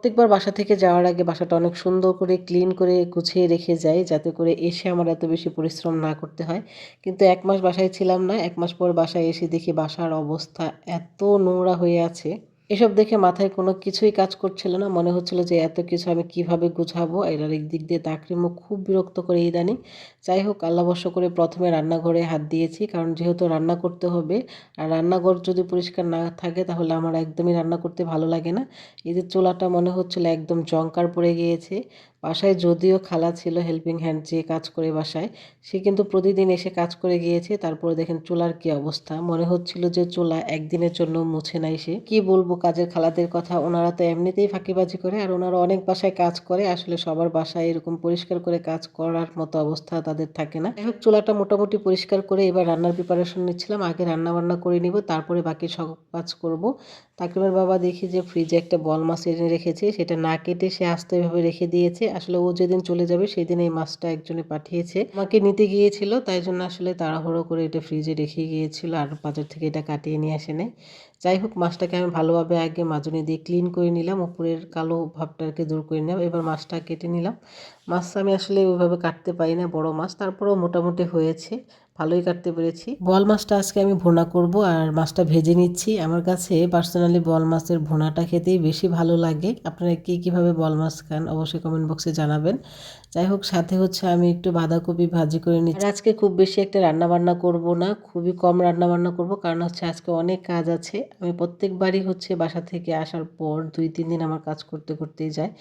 প্রত্যেকবার বাসা থেকে যাওয়ার আগে বাসাটা অনেক সুন্দর করে ক্লিন করে গুছিয়ে রেখে যাই যাতে করে এসে আমার এত বেশি পরিশ্রম না করতে হয়। কিন্তু এক মাস বাসায় ছিলাম না, এক মাস পর বাসায় এসে দেখি বাসার অবস্থা এত নোংরা হয়ে আছে। এসব দেখে মাথায় কোনো কিছুই কাজ করছিল না। মনে হচ্ছিল যে এত কিছু আমি কীভাবে গুছাবো? এটার দিক দিয়ে তাকরিমও খুব বিরক্ত করে ইদানিং। যাই হোক আল্লাবর্ষ করে প্রথমে রান্নাঘরে হাত দিয়েছি, কারণ যেহেতু রান্না করতে হবে, আর রান্নাঘর যদি পরিষ্কার না থাকে তাহলে আমার একদমই রান্না করতে ভালো লাগে না। এদের চুলাটা মনে হচ্ছিল একদম জঙ্কার পড়ে গিয়েছে। বাসায় যদিও খালা ছিল হেল্পিং হ্যান্ড যে কাজ করে বাসায়, সে কিন্তু প্রতিদিন এসে কাজ করে গিয়েছে, তারপরে দেখেন চুলার কি অবস্থা। মনে হচ্ছিল যে চুলা একদিনের জন্য মুছে নাই সে। কি বলব কাজের খালাদের কথা, ওনারা তো এমনিতেই ফাঁকিবাজি করে, আর ওনারা অনেক বাসায় কাজ করে, আসলে সবার বাসায় এরকম পরিষ্কার করে কাজ করার মতো অবস্থা তাদের থাকে না। হোক, চুলাটা মোটামুটি পরিষ্কার করে এবার রান্নার প্রিপারেশন নিচ্ছিলাম, আগে রান্না বান্না করে নিব, তারপরে বাকি সব কাজ করব। তাকরিমের বাবা দেখি যে ফ্রিজে একটা বল মাছ এনে রেখেছে, সেটা না কেটে সে আস্তে এভাবে রেখে দিয়েছে আসলে ও যেদিন চলে যাবে সেই দিন এই মাছটা একজনে পাঠিয়েছে। আমাকে নিতে গিয়েছিল, তাই জন্য আসলে তাড়াহুড়ো করে এটা ফ্রিজে রেখে গিয়েছিল আর বাজার থেকে এটা কাটিয়ে নিয়ে আসে নেই। যাই হোক, মাছটাকে আমি ভালোভাবে আগে মাজনি দিয়ে ক্লিন করে নিলাম, উপরের কালো ভাবটাকে দূর করে নিলাম, এবার মাছটা কেটে নিলাম। মাছটা আমি আসলে ওইভাবে কাটতে পারি না, বড় মাছ, তারপরেও মোটামুটি হয়েছে। ভালোই কাটতে পেরেছি। বল মাছটা আজকে আমি ভোনা করব আর মাছটা ভেজে নিচ্ছি। আমার কাছে পার্সোনালি বল মাছের ভোনাটা খেতেই বেশি ভালো লাগে। আপনারা কী কীভাবে বল মাছ খান অবশ্যই কমেন্ট বক্সে জানাবেন। যাই হোক সাথে হচ্ছে আমি একটু বাঁধাকপি ভাজি করে নিচ্ছি। আজকে খুব বেশি একটা রান্না বান্না করব না খুবই কম রান্না বান্না করব কারণ হচ্ছে আজকে অনেক কাজ আছে। আমি প্রত্যেকবারই হচ্ছে বাসা থেকে আসার পর দুই তিন দিন আমার কাজ করতে করতেই যায়।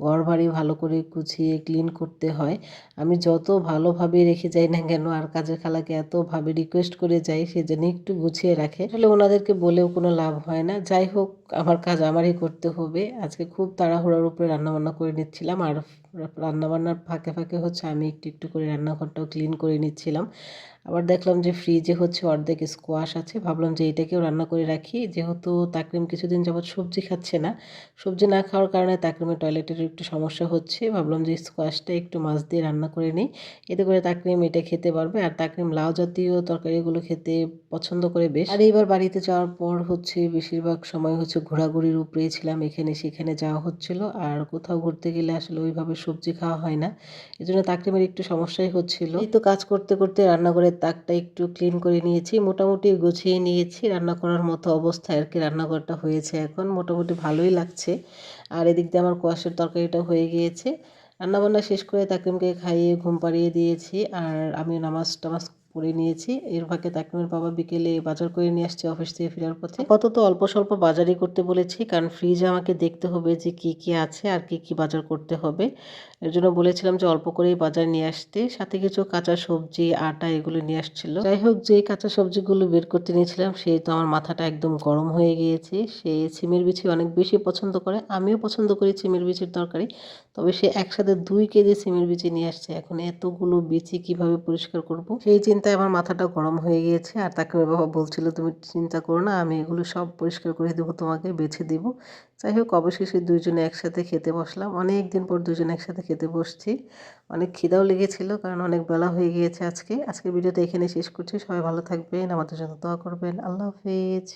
ঘর বাড়ি ভালো করে গুছিয়ে ক্লিন করতে হয়। আমি যত ভালোভাবে রেখে যাই না কেন আর কাজের খালাকে এতভাবে রিকোয়েস্ট করে যাই সে যেন একটু গুছিয়ে রাখে। আসলে ওনাদেরকে বলেও কোনো লাভ হয় না। যাই হোক, আমার কাজ আমারই করতে হবে। আজকে খুব তাড়াহুড়োর উপরে রান্নাবান্না করে নিচ্ছিলাম। আর রান্নাবান্নার ফাঁকে ফাঁকে হচ্ছে আমি একটু একটু করে রান্নাঘরটাও ক্লিন করে নিচ্ছিলাম। আবার দেখলাম যে ফ্রিজে হচ্ছে অর্ধেক স্কোয়াশ আছে। ভাবলাম যে এটাকেও রান্না করে রাখি। যেহেতু তাকরিম কিছুদিন যাবৎ সবজি খাচ্ছে না, সবজি না খাওয়ার কারণে তাকরিমের টয়লেটের একটু সমস্যা হচ্ছে। ভাবলাম যে স্কোয়াশটা একটু মাছ দিয়ে রান্না করে নিই। এতে করে তাকরিম এটা খেতে পারবে। আর তাকরিম লাউ জাতীয় তরকারিগুলো খেতে পছন্দ করে বেশ। আর এইবার বাড়িতে যাওয়ার পর হচ্ছে বেশিরভাগ সময় হচ্ছে ঘোরাঘুরির উপরেই ছিলাম। এখানে সেখানে যাওয়া হচ্ছিল। আর কোথাও ঘুরতে গেলে আসলে ওইভাবে সবজি খাওয়া হয় না। এই জন্য তাকরিমের একটু সমস্যাই হচ্ছিল। এই তো কাজ করতে করতে রান্নাঘরের তাকটা একটু ক্লিন করে নিয়েছি। মোটামুটি গুছিয়ে নিয়েছি। রান্না করার মতো অবস্থায় আর কি রান্নাঘরটা হয়েছে এখন। মোটামুটি ভালোই লাগছে। আর এদিক দিয়ে আমার কোয়াশের তরকারিটা হয়ে গিয়েছে। রান্নাবান্না শেষ করে তাকরিমকে খাইয়ে ঘুম পাড়িয়ে দিয়েছি। আর আমি নামাজ টামাজ করে নিয়েছি। এর ফাঁকে তাকিমের বাবা বিকেলে বাজার করে নিয়ে আসছে অফিস থেকে ফেরার পথে। কত তো অল্প স্বল্প বাজারই করতে বলেছি, কারণ ফ্রিজে আমাকে দেখতে হবে যে কি কি আছে আর কি কি বাজার করতে হবে। এর জন্য বলেছিলাম যে অল্প করেই বাজার নিয়ে আসতে। সাথে কিছু কাঁচা সবজি, আটা এগুলো নিয়ে আসছিল। যাই হোক যে কাঁচা সবজিগুলো বের করতে নিয়েছিলাম, সেই তো আমার মাথাটা একদম গরম হয়ে গিয়েছে। সে সিমের বিচি অনেক বেশি পছন্দ করে, আমিও পছন্দ করি সিমের বিচির তরকারি। তবে সে একসাথে দুই কেজি সিমের বিচি নিয়ে আসছে। এখন এতগুলো বিচি কীভাবে পরিষ্কার করব? সেই চিন্তায় আমার মাথাটা গরম হয়ে গিয়েছে আর তাকে বাবা বলছিল, তুমি চিন্তা করো না, আমি এগুলো সব পরিষ্কার করে দেবো, তোমাকে বেছে দিব। যাই হোক, অবশেষে দুইজনে একসাথে খেতে বসলাম। অনেক দিন পর দুজনে একসাথে খেতে বসছি। অনেক খিদাও লেগেছিল কারণ অনেক বেলা হয়ে গিয়েছে আজকে। আজকের ভিডিওটা এখানে শেষ করছি। সবাই ভালো থাকবেন, আমাদের জন্য দোয়া করবেন। আল্লাহ হাফিজ।